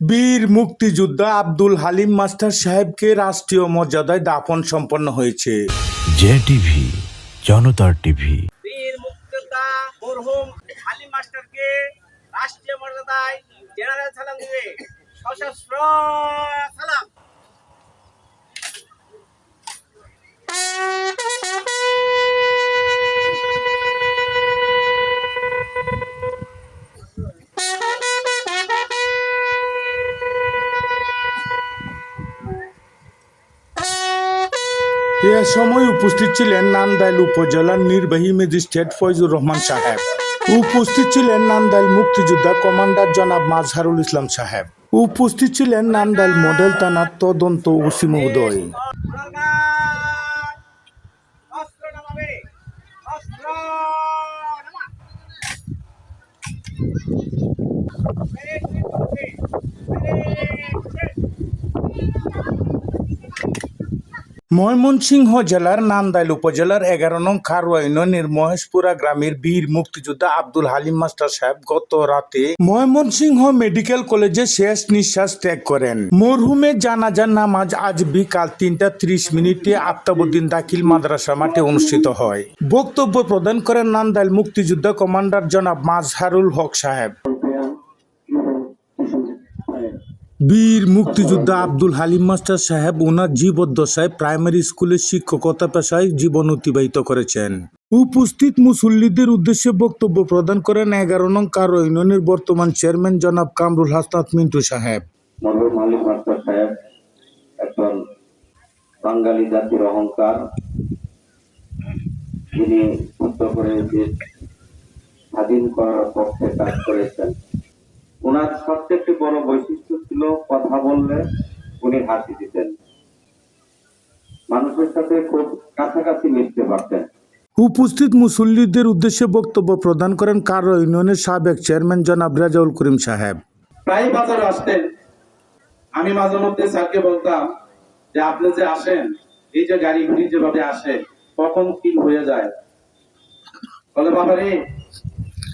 বীর মুক্তিযোদ্ধা আব্দুল হালিম মাস্টার সাহেবকে রাষ্ট্রীয় মর্যাদায় দাফন সম্পন্ন হয়েছে। জে টিভি জনতার টিভি। বীর মুক্তিযোদ্ধা মরহুম হালিম মাস্টারকে রাষ্ট্রীয় মর্যাদায় জেনারেল সালাম দিবে সশস্ত্র এ সময় উপস্থিত ছিলেন নান্দাইল উপজেলার নির্বাহী ম্যাজিস্ট্রেট ফয়জুর রহমান সাহেব। উপস্থিত ছিলেন নান্দাইল মুক্তিযোদ্ধা কমান্ডার জনাব মাজহারুল ইসলাম সাহেব। উপস্থিত ছিলেন নান্দাইল মডেল থানার তদন্ত ওসি মহোদয়। ময়মনসিংহ জেলার নান্দাইল উপজেলার এগারো নং খারুয়া ইউনিয়নের মহেশপুরা গ্রামের বীর মুক্তিযোদ্ধা আব্দুল হালিম মাস্টার সাহেব গত রাতে ময়মনসিংহ মেডিকেল কলেজে শেষ নিঃশ্বাস ত্যাগ করেন। মরহুমের জানাজার নামাজ আজ বিকাল তিনটা ত্রিশ মিনিটে আফতাবুদ্দিন দাখিল মাদ্রাসা মাঠে অনুষ্ঠিত হয়। বক্তব্য প্রদান করেন নান্দাইল মুক্তিযোদ্ধা কমান্ডার জনাব মাজহারুল হক সাহেব। বীর মুক্তিযোদ্ধা আব্দুল হালিম মাস্টার সাহেব ওনার জীবদ্দশায় প্রাইমারি স্কুলের শিক্ষকতা পেশায় জীবন অতিবাহিত করেছেন। উপস্থিত মুসল্লিদের উদ্দেশ্যে বক্তব্য প্রদান করেন এগারো নং কারও ইউনিয়নের বর্তমান চেয়ারম্যান জনাব কামরুল হাসনাত মিন্টু সাহেব। একজন বাঙালি জাতির অহংকার। যিনি করে স্বাধীন করার পক্ষে কাজ করেছেন। ওনার সবচেয়ে একটি বড় বৈশিষ্ট্য ছিল কথা বললে উনি হাসি দিতেন। মানুষের সাথে খুব কাছাকাছি মিশতে পারতেন। উপস্থিত মুসল্লিদের উদ্দেশ্যে বক্তব্য প্রদান করেন কারও ইউনিয়নের সাবেক চেয়ারম্যান জনাব রাজাউল করিম সাহেব। প্রায় বাজারে আসতেন। আমি মাঝে মধ্যে স্যারকে বলতাম যে আপনি যে আসেন এই যে গাড়ি ঘুড়ি যেভাবে আসে কখন কি হয়ে যায়? বলে বাবা রে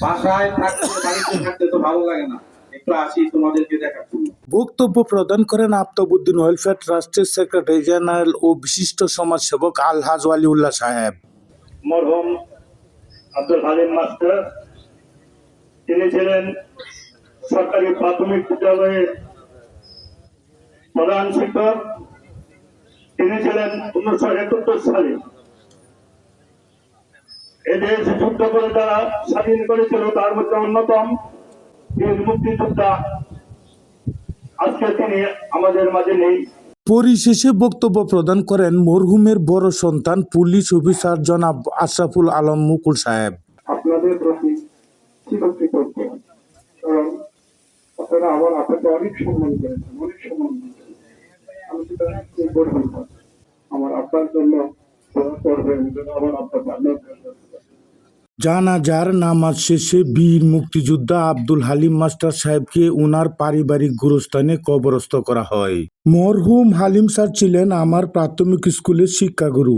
বাসায় থাকতে বাড়িতে থাকতে তো ভালো লাগে না। একটু আসি তোমাদেরকে দেখার জন্য বক্তব্য প্রদান করেন আফতাবুদ্দিন ওয়েলফেয়ার ট্রাস্টের সেক্রেটারি জেনারেল ও বিশিষ্ট সমাজসেবক আলহাজ ওয়ালিউল্লাহ সাহেব। মরহুম আব্দুল হালিম মাস্টার তিনি ছিলেন সরকারি প্রাথমিক বিদ্যালয়ের প্রধান শিক্ষক তিনি ছিলেন উনিশশো একাত্তর সালে এদেশ যুদ্ধ করে তারা স্বাধীন করেছিল তার মধ্যে অন্যতম। বীর মুক্তিযোদ্ধা আজকে তিনি আমাদের মাঝে নেই। পরিশেষে বক্তব্য প্রদান করেন মরহুমের বড় সন্তান পুলিশ অফিসার জনাব আশরাফুল আলম মুকুল সাহেব। আপনাদের প্রতি চিরকৃতজ্ঞ। কারণ আপনারা আমার আপনাকে অনেক সম্মান করেছেন অনেক সম্মান আমি সেটা গর্বিত। আমার আপনার জন্য করবেন আমার আপনার জানাজার নামাজ শেষে বীর মুক্তিযোদ্ধা আব্দুল হালিম মাস্টার সাহেবকে ওনার পারিবারিক গুরুস্থানে কবরস্থ করা হয়। মরহুম হালিম স্যার ছিলেন আমার প্রাথমিক স্কুলের শিক্ষাগুরু।